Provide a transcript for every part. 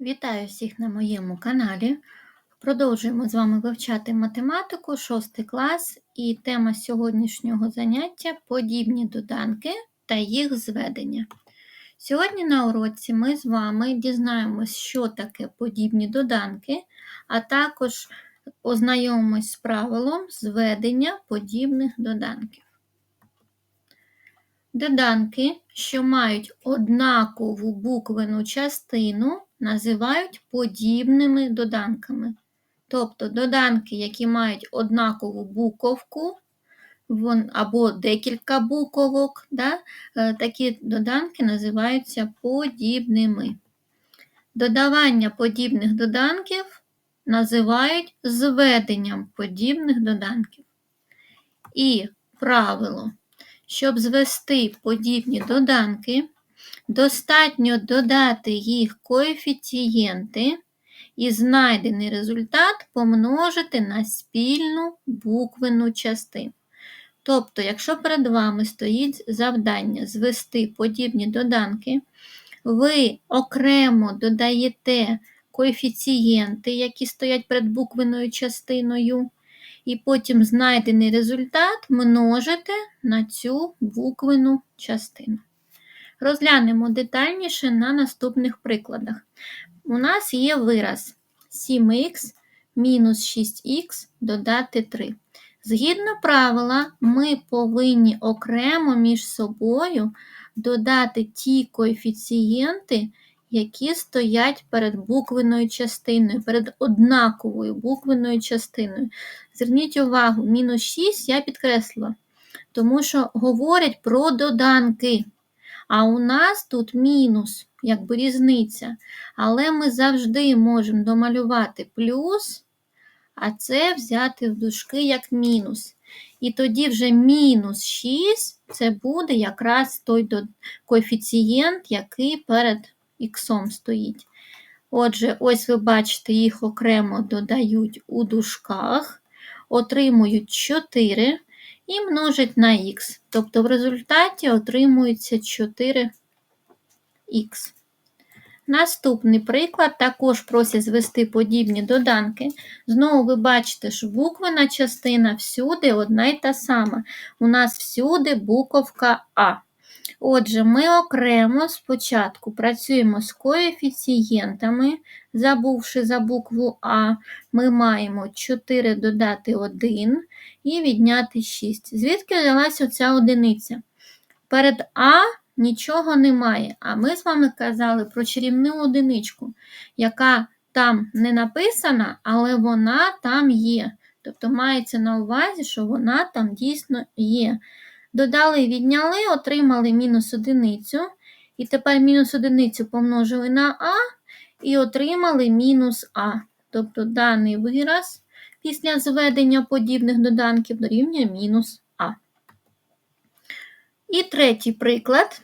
Вітаю всіх на моєму каналі. Продовжуємо з вами вивчати математику, 6 клас, і тема сьогоднішнього заняття подібні доданки та їх зведення. Сьогодні на уроці ми з вами дізнаємось, що таке подібні доданки, а також ознайомимось з правилом зведення подібних доданків. Доданки, що мають однакову буквену частину, називають подібними доданками. Тобто доданки, які мають однакову буковку або декілька буковок, да, е, такі доданки називаються подібними. Додавання подібних доданків називають зведенням подібних доданків. І правило. Щоб звести подібні доданки, достатньо додати їх коефіцієнти і знайдений результат помножити на спільну буквену частину. Тобто, якщо перед вами стоїть завдання звести подібні доданки, ви окремо додаєте коефіцієнти, які стоять перед буквеною частиною, і потім знайдений результат множите на цю буквену частину. Розглянемо детальніше на наступних прикладах. У нас є вираз 7х мінус 6х додати 3. Згідно правила, ми повинні окремо між собою додати ті коефіцієнти, які стоять перед буквеною частиною, перед однаковою буквеною частиною. Зверніть увагу, мінус 6 я підкреслила, тому що говорять про доданки. А у нас тут мінус, якби різниця. Але ми завжди можемо домалювати плюс, а це взяти в дужки як мінус. І тоді вже мінус 6 це буде якраз той коефіцієнт, який перед х стоїть. Отже, ось ви бачите, їх окремо додають у дужках, отримують 4 і множить на х. Тобто в результаті отримується 4х. Наступний приклад також просять звести подібні доданки. Знову ви бачите, що буквена частина всюди одна й та сама. У нас всюди буковка А. Отже, ми окремо спочатку працюємо з коефіцієнтами, забувши за букву А, ми маємо 4 додати 1 і відняти 6. Звідки взялася оця одиниця? Перед А нічого немає, а ми з вами казали про чарівну одиничку, яка там не написана, але вона там є. Тобто мається на увазі, що вона там дійсно є. Додали, відняли, отримали мінус одиницю. І тепер мінус одиницю помножили на А і отримали мінус А. Тобто даний вираз після зведення подібних доданків дорівнює мінус А. І третій приклад.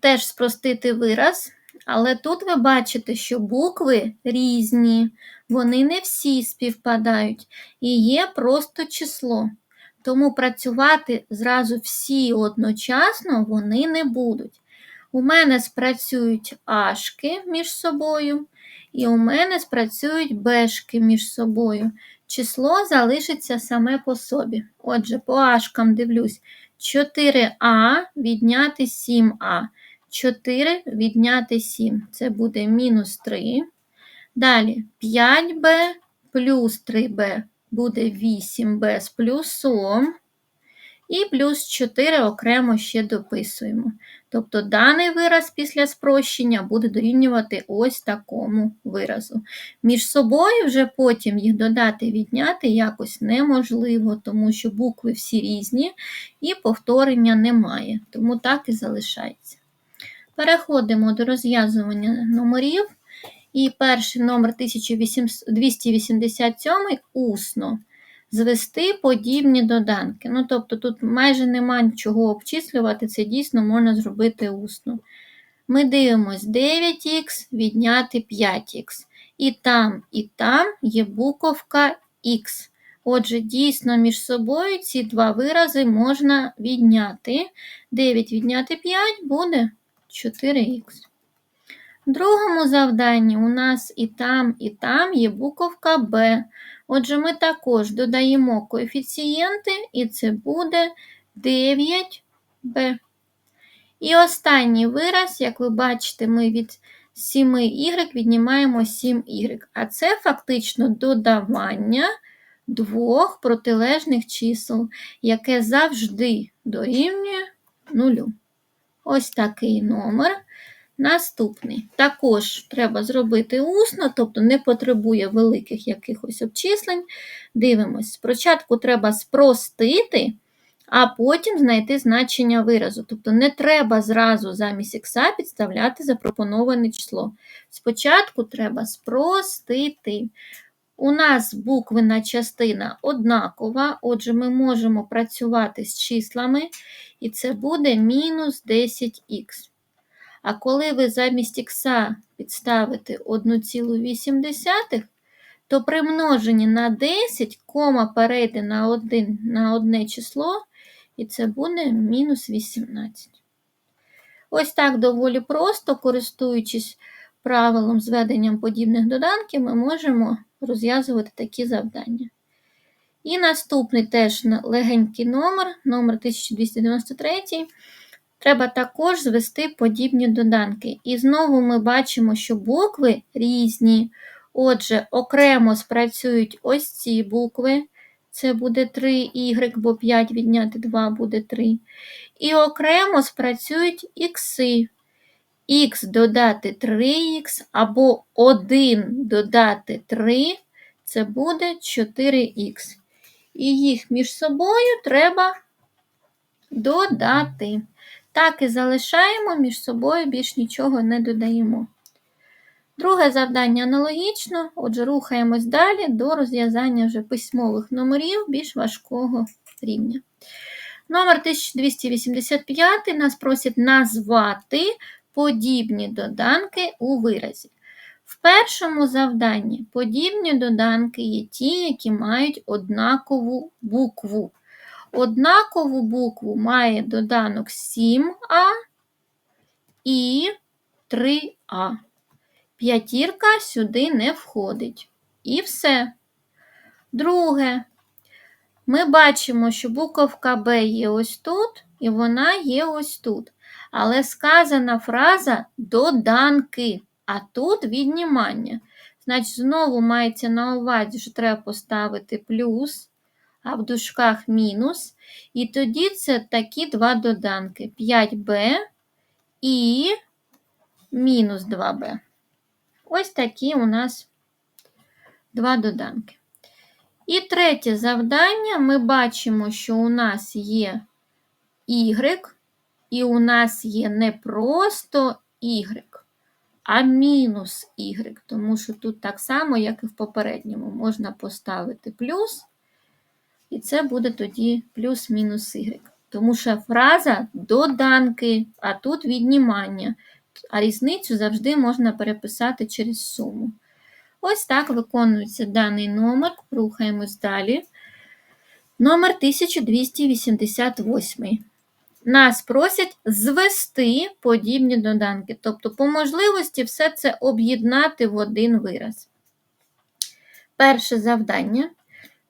Теж спростити вираз, але тут ви бачите, що букви різні, вони не всі співпадають і є просто число. Тому працювати зразу всі одночасно вони не будуть. У мене спрацюють ашки між собою, і у мене спрацюють бешки між собою. Число залишиться саме по собі. Отже, по ашкам дивлюсь, 4а відняти 7а. 4 відняти 7. Це буде мінус 3. Далі 5b плюс 3b буде 8b з плюсом. І плюс 4 окремо ще дописуємо. Тобто даний вираз після спрощення буде дорівнювати ось такому виразу. Між собою вже потім їх додати відняти якось неможливо, тому що букви всі різні і повторення немає. Тому так і залишається. Переходимо до розв'язування номерів. І перший номер 1287 усно звести подібні доданки. Ну, тобто, тут майже нема чого обчислювати, це дійсно можна зробити усно. Ми дивимось 9х відняти 5х. І там, і там є буковка Х. Отже, дійсно, між собою ці два вирази можна відняти. 9 відняти 5 буде 4х. В другому завданні у нас і там, і там є буковка Б. Отже, ми також додаємо коефіцієнти, і це буде 9b. І останній вираз, як ви бачите, ми від 7y віднімаємо 7y. А це фактично додавання двох протилежних чисел, яке завжди дорівнює нулю. Ось такий номер. Наступний. Також треба зробити усно, тобто не потребує великих якихось обчислень. Дивимось. Спочатку треба спростити, а потім знайти значення виразу. Тобто не треба зразу замість ікса підставляти запропоноване число. Спочатку треба спростити. У нас буквена частина однакова, отже, ми можемо працювати з числами, і це буде мінус 10х. А коли ви замість ікса підставите 1,8, то при множенні на 10 кома перейде на, один, на одне число, і це буде мінус 18. Ось так доволі просто, користуючись правилом зведенням подібних доданків, ми можемо розв'язувати такі завдання. І наступний теж легенький номер, номер 1293. Треба також звести подібні доданки. І знову ми бачимо, що букви різні. Отже, окремо спрацюють ось ці букви. Це буде 3y, бо 5 відняти 2 буде 3. І окремо спрацюють ікси. Х додати 3х або 1 додати 3 це буде 4х. І їх між собою треба додати. Так і залишаємо між собою, більш нічого не додаємо. Друге завдання аналогічно, отже, рухаємось далі до розв'язання вже письмових номерів більш важкого рівня. Номер 1285 нас просять назвати подібні доданки у виразі. В першому завданні подібні доданки є ті, які мають однакову букву. Однакову букву має доданок 7а і 3а. П'ятірка сюди не входить. І все. Друге, ми бачимо, що буковка Б є ось тут, і вона є ось тут. Але сказана фраза доданки, а тут віднімання. Значить, знову мається на увазі, що треба поставити плюс а в дужках мінус. І тоді це такі два доданки: 5b і мінус 2b. Ось такі у нас два доданки. І третє завдання ми бачимо, що у нас є y, і у нас є не просто y, а мінус y, тому що тут так само, як і в попередньому, можна поставити плюс, і це буде тоді плюс-мінус y. Тому що фраза доданки, а тут віднімання. А різницю завжди можна переписати через суму. Ось так виконується даний номер. Рухаємось далі. Номер 1288. Нас просять звести подібні доданки. Тобто, по можливості, все це об'єднати в один вираз. Перше завдання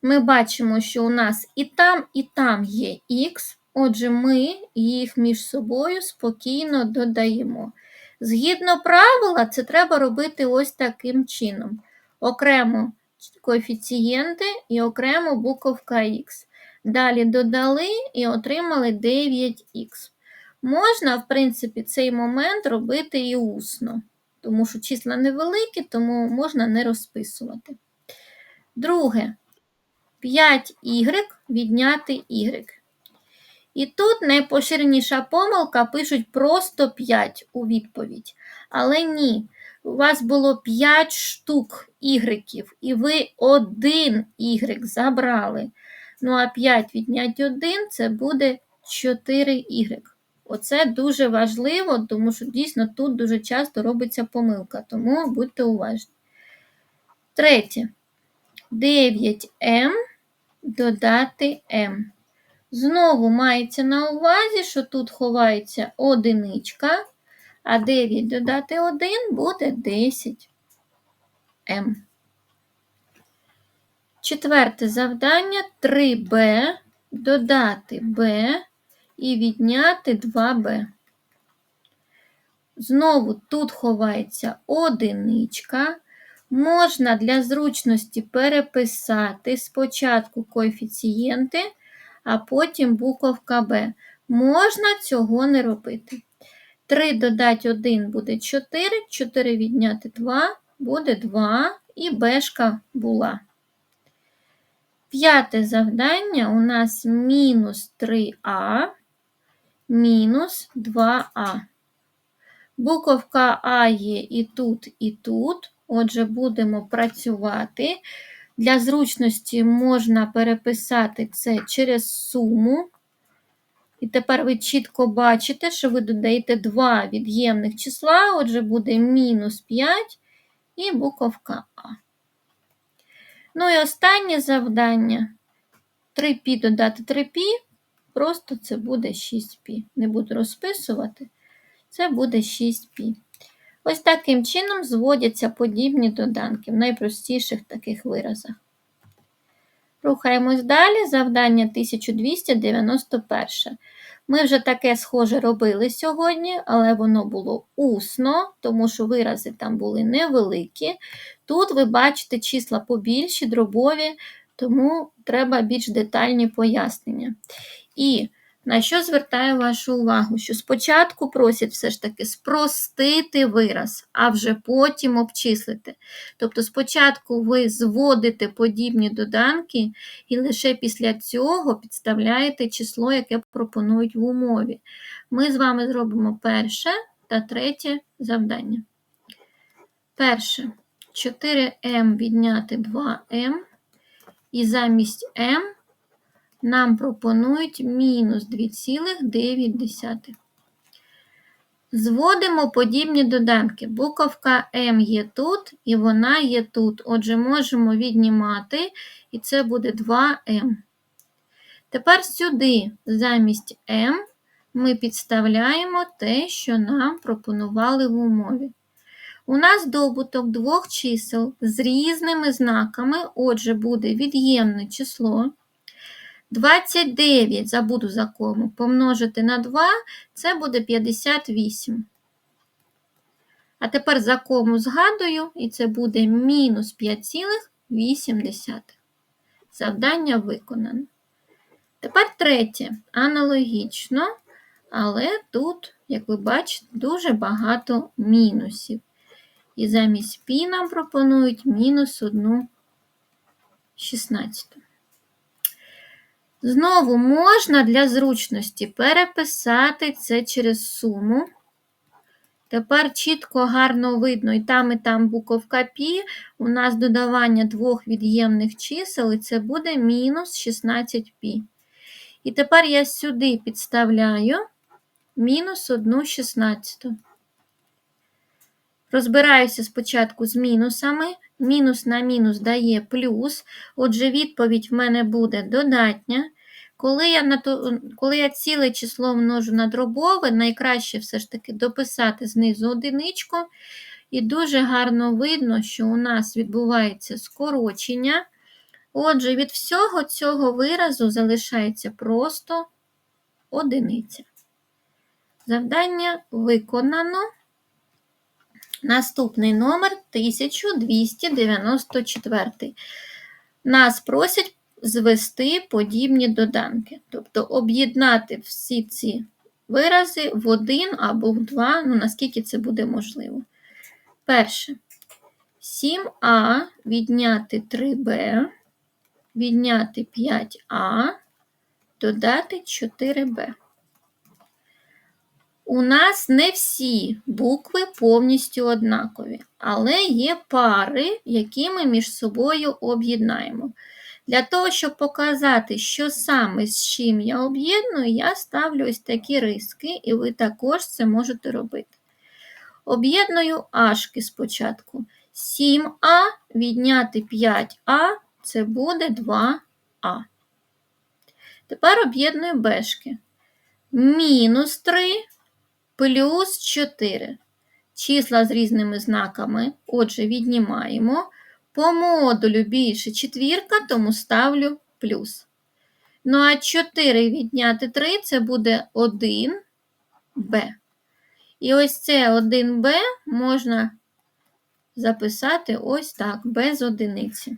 ми бачимо, що у нас і там, і там є х, отже, ми їх між собою спокійно додаємо. Згідно правила, це треба робити ось таким чином: окремо коефіцієнти і окремо буковка х. Далі додали і отримали 9х. Можна, в принципі, цей момент робити і усно, тому що числа невеликі, тому можна не розписувати. Друге, 5y відняти y. І тут найпоширеніша помилка пишуть просто 5 у відповідь. Але ні, у вас було 5 штук ігреків, і ви один y забрали. Ну, а 5 відняти 1 це буде 4y. Оце дуже важливо, тому що дійсно тут дуже часто робиться помилка, тому будьте уважні. Третє. 9m додати m. Знову мається на увазі, що тут ховається одиничка, А 9 додати 1 буде 10 М. Четверте завдання 3b додати b і відняти 2b. Знову тут ховається одиничка. Можна для зручності переписати спочатку коефіцієнти, а потім буковка b. Можна цього не робити. 3 додати 1 буде 4, 4 відняти 2 буде 2 і бешка була. П'яте завдання у нас мінус 3а мінус 2а. Буковка А є і тут, і тут. Отже, будемо працювати. Для зручності можна переписати це через суму. І тепер ви чітко бачите, що ви додаєте два від'ємних числа, отже, буде мінус 5 і буковка А. Ну і останнє завдання. 3π додати 3π, просто це буде 6π. Не буду розписувати, це буде 6π. Ось таким чином зводяться подібні доданки в найпростіших таких виразах. Рухаємось далі. Завдання 1291. Ми вже таке схоже робили сьогодні, але воно було усно, тому що вирази там були невеликі. Тут ви бачите числа побільші, дробові, тому треба більш детальні пояснення. І на що звертаю вашу увагу? Що спочатку просять все ж таки спростити вираз, а вже потім обчислити. Тобто, спочатку ви зводите подібні доданки, і лише після цього підставляєте число, яке пропонують в умові. Ми з вами зробимо перше та третє завдання. Перше 4m відняти 2m, і замість m нам пропонують мінус 2,9. Зводимо подібні доданки. Буковка М є тут, і вона є тут. Отже, можемо віднімати, і це буде 2М. Тепер сюди, замість М, ми підставляємо те, що нам пропонували в умові. У нас добуток двох чисел з різними знаками, отже, буде від'ємне число. 29, забуду за кому, помножити на 2, це буде 58. А тепер за кому згадую, і це буде мінус 5,8. Завдання виконано. Тепер третє. Аналогічно, але тут, як ви бачите, дуже багато мінусів. І замість пі нам пропонують мінус 1 16. Знову можна для зручності переписати це через суму. Тепер чітко, гарно видно, і там, і там буковка пі. У нас додавання двох від'ємних чисел, і це буде мінус 16 пі. І тепер я сюди підставляю мінус 1 16. Розбираюся спочатку з мінусами. Мінус на мінус дає плюс. Отже, відповідь в мене буде додатня. Коли я на то, коли я ціле число множу на дробове, найкраще все ж таки дописати знизу одиничку. І дуже гарно видно, що у нас відбувається скорочення. Отже, від всього цього виразу залишається просто одиниця. Завдання виконано. Наступний номер 1294. Нас просять звести подібні доданки, тобто об'єднати всі ці вирази в один або в два, ну наскільки це буде можливо. Перше. 7а відняти 3b, відняти 5а, додати 4b. У нас не всі букви повністю однакові, але є пари, які ми між собою об'єднаємо. Для того, щоб показати, що саме з чим я об'єдную, я ставлю ось такі риски, і ви також це можете робити. Об'єдную ашки спочатку. 7а відняти 5а це буде 2а. Тепер об'єдную бешки. Мінус 3 плюс 4. Числа з різними знаками. Отже, віднімаємо. По модулю більше четвірка, тому ставлю плюс. Ну, а 4 відняти 3 це буде 1b. І ось це 1b можна записати ось так, без одиниці.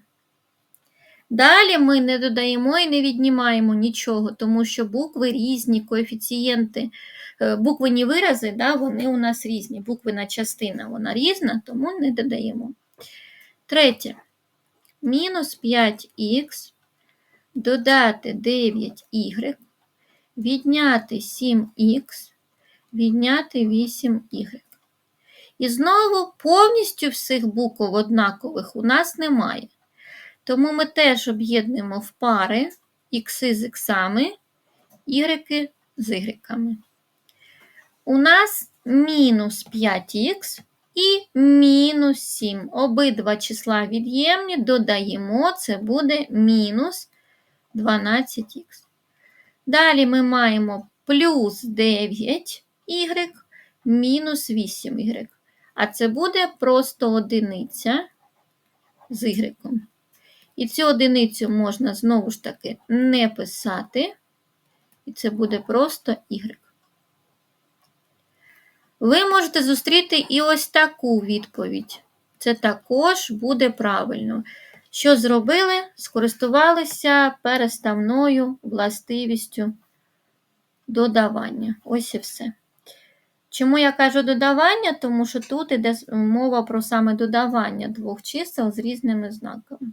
Далі ми не додаємо і не віднімаємо нічого, тому що букви різні, коефіцієнти, буквені вирази, да, вони у нас різні. Буквена частина вона різна, тому не додаємо. Третє. Мінус 5х, додати 9y, відняти 7х, відняти 8y. І знову повністю всіх букв однакових у нас немає. Тому ми теж об'єднуємо в пари ікси з іксами, ігреки з ігреками. У нас мінус 5х і мінус 7. Обидва числа від'ємні, додаємо, це буде мінус 12х. Далі ми маємо плюс 9 y, мінус 8 y. А це буде просто одиниця з y. І цю одиницю можна знову ж таки не писати, і це буде просто y. Ви можете зустріти і ось таку відповідь. Це також буде правильно. Що зробили? Скористувалися переставною властивістю додавання. Ось і все. Чому я кажу додавання? Тому що тут йде мова про саме додавання двох чисел з різними знаками.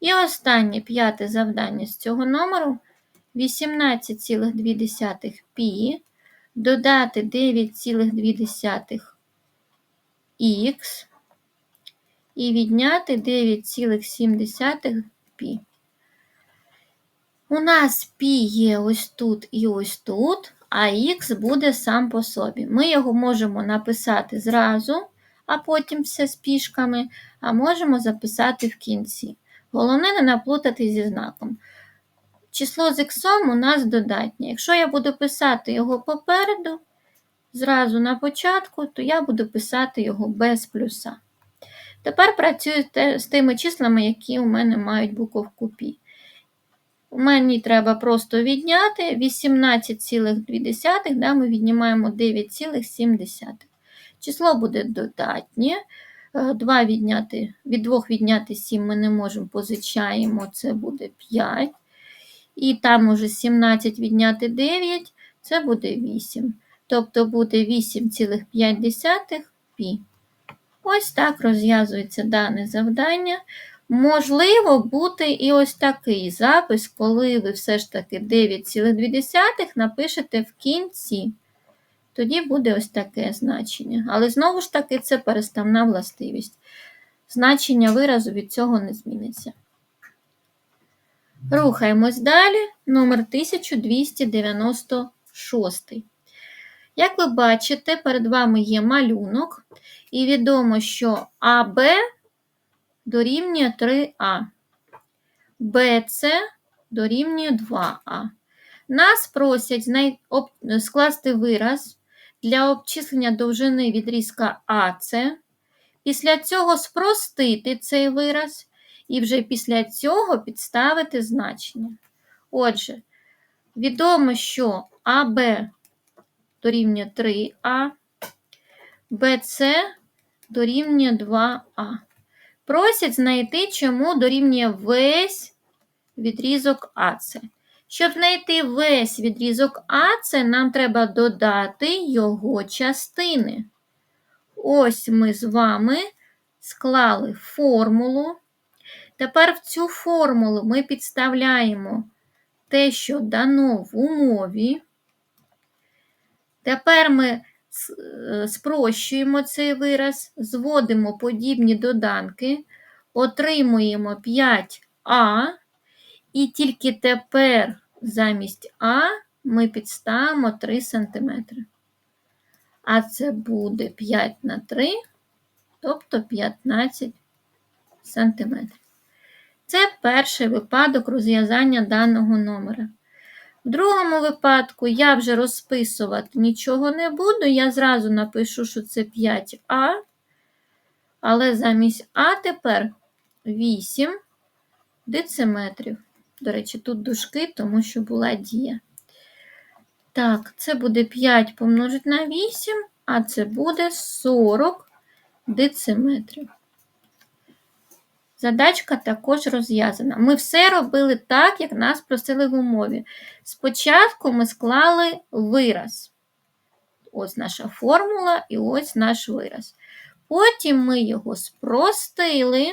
І останнє п'яте завдання з цього номеру 18,2 пі додати 9,2 х і відняти 9,7 пі. У нас пі є ось тут і ось тут, а х буде сам по собі. Ми його можемо написати зразу, а потім все з пішками, а можемо записати в кінці. Головне не наплутати зі знаком. Число з іксом у нас додатнє. Якщо я буду писати його попереду, зразу на початку, то я буду писати його без плюса. Тепер працюю з тими числами, які у мене мають буковку пі. Мені треба просто відняти 18,2, да, ми віднімаємо 9,7. Число буде додатнє. 2 е, відняти, Від 2 відняти 7 ми не можемо, позичаємо, це буде 5. І там уже 17 відняти 9, це буде 8. Тобто буде 8,5 пі. Ось так розв'язується дане завдання. Можливо, бути і ось такий запис, коли ви все ж таки 9,2 напишете в кінці. Тоді буде ось таке значення. Але знову ж таки, це переставна властивість. Значення виразу від цього не зміниться. Рухаємось далі. Номер 1296. Як ви бачите, перед вами є малюнок, і відомо, що АБ дорівнює 3А, БЦ дорівнює 2А. Нас просять скласти вираз для обчислення довжини відрізка АЦ. Після цього спростити цей вираз, і вже після цього підставити значення. Отже, відомо, що АБ дорівнює 3А, БЦ дорівнює 2А. Просять знайти, чому дорівнює весь відрізок АЦ. Щоб знайти весь відрізок АЦ, нам треба додати його частини. Ось ми з вами склали формулу. Тепер в цю формулу ми підставляємо те, що дано в умові. Тепер ми е, спрощуємо цей вираз, зводимо подібні доданки, отримуємо 5а, і тільки тепер замість А ми підставимо 3 см. А це буде 5 на 3, тобто 15 см. Це перший випадок розв'язання даного номера. В другому випадку я вже розписувати нічого не буду, я зразу напишу, що це 5А, але замість А тепер 8 дециметрів. До речі, тут дужки, тому що була дія. Так, це буде 5 помножити на 8, а це буде 40 дециметрів. Задачка також розв'язана. Ми все робили так, як нас просили в умові. Спочатку ми склали вираз. Ось наша формула і ось наш вираз. Потім ми його спростили,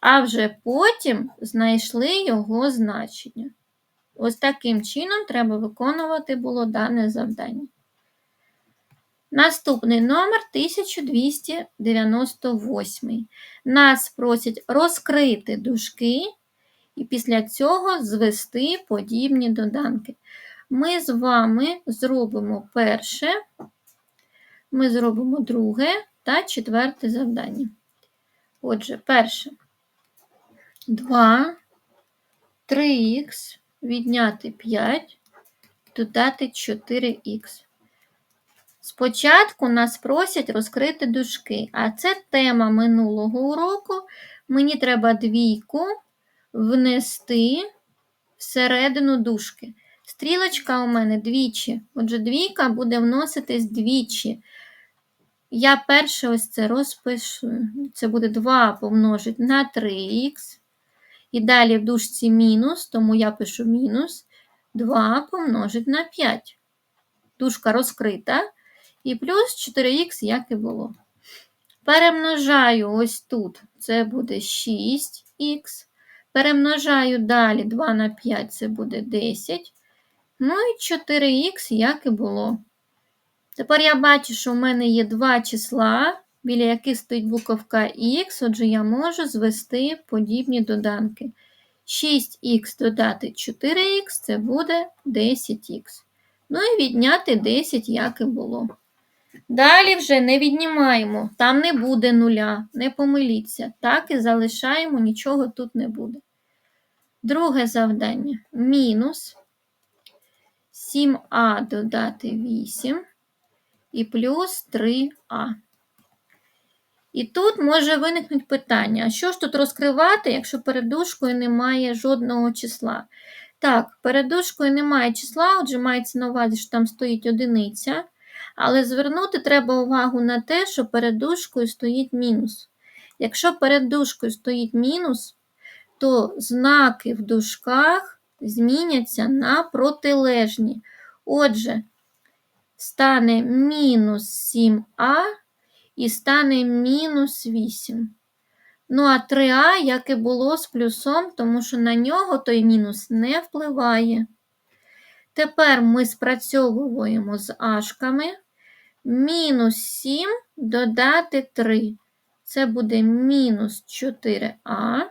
а вже потім знайшли його значення. Ось таким чином треба виконувати було дане завдання. Наступний номер 1298. Нас просять розкрити дужки і після цього звести подібні доданки. Ми з вами зробимо перше, ми зробимо друге та четверте завдання. Отже, перше 2, 3х відняти 5, додати 4х. Спочатку нас просять розкрити дужки, а це тема минулого уроку. Мені треба двійку внести всередину дужки. Стрілочка у мене двічі. Отже, двійка буде вноситись двічі. Я перше ось це розпишу. Це буде 2 помножити на 3х. І далі в дужці мінус, тому я пишу мінус 2 помножити на 5. Дужка розкрита. І плюс 4х, як і було. Перемножаю ось тут, це буде 6х. Перемножаю далі 2 на 5, це буде 10. Ну і 4х, як і було. Тепер я бачу, що в мене є два числа, біля яких стоїть буковка х, отже, я можу звести подібні доданки. 6х додати 4х це буде 10х. Ну і відняти 10, як і було. Далі вже не віднімаємо, там не буде нуля, не помиліться. Так і залишаємо, нічого тут не буде. Друге завдання. Мінус 7а додати 8 і плюс 3а. І тут може виникнути питання: а що ж тут розкривати, якщо перед дужкою немає жодного числа? Так, перед дужкою немає числа, отже, мається на увазі, що там стоїть одиниця. Але звернути треба увагу на те, що перед дужкою стоїть мінус. Якщо перед дужкою стоїть мінус, то знаки в дужках зміняться на протилежні. Отже, стане мінус 7а і стане мінус 8. Ну, а 3а, як і було з плюсом, тому що на нього той мінус не впливає. Тепер ми спрацьовуємо з ашками. Мінус 7 додати 3. Це буде мінус 4а,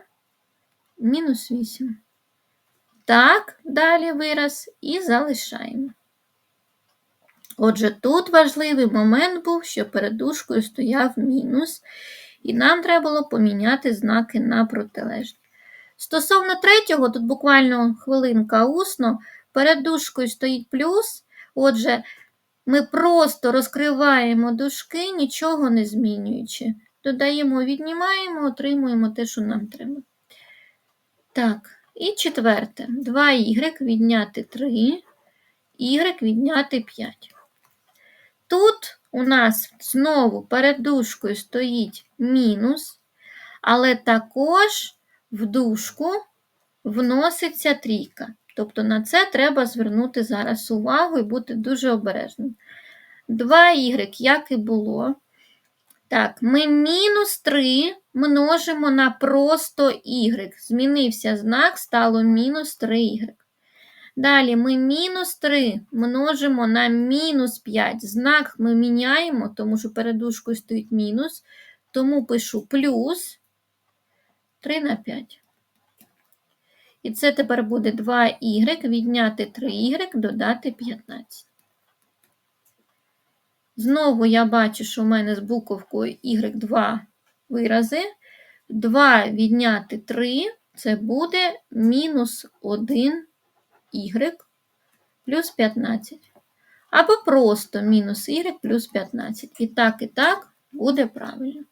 мінус 8. Так, далі вираз і залишаємо. Отже, тут важливий момент був, що перед дужкою стояв мінус, і нам треба було поміняти знаки на протилежні. Стосовно третього, тут буквально хвилинка усно, перед дужкою стоїть плюс. Отже, ми просто розкриваємо дужки, нічого не змінюючи. Додаємо, віднімаємо, отримуємо те, що нам треба. Так, і четверте. 2y відняти 3, y відняти 5. Тут у нас знову перед дужкою стоїть мінус, але також в дужку вноситься трійка. Тобто на це треба звернути зараз увагу і бути дуже обережним. 2y, як і було. Так, ми мінус 3 множимо на просто y. Змінився знак, стало мінус 3y. Далі ми мінус 3 множимо на мінус 5. Знак ми міняємо, тому що перед дужкою стоїть мінус. Тому пишу плюс 3 на 5. І це тепер буде 2y відняти 3y, додати 15. Знову я бачу, що в мене з буковкою y2 вирази. 2 відняти 3 це буде мінус 1 y. плюс 15. Або просто мінус y плюс 15. І так, і так буде правильно.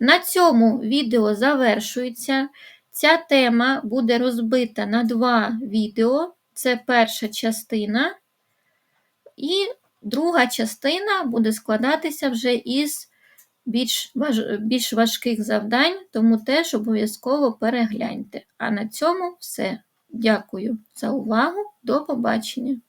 На цьому відео завершується. Ця тема буде розбита на два відео. Це перша частина. І друга частина буде складатися вже із більш, важ... більш важких завдань, тому теж обов'язково перегляньте. А на цьому все. Дякую за увагу. До побачення!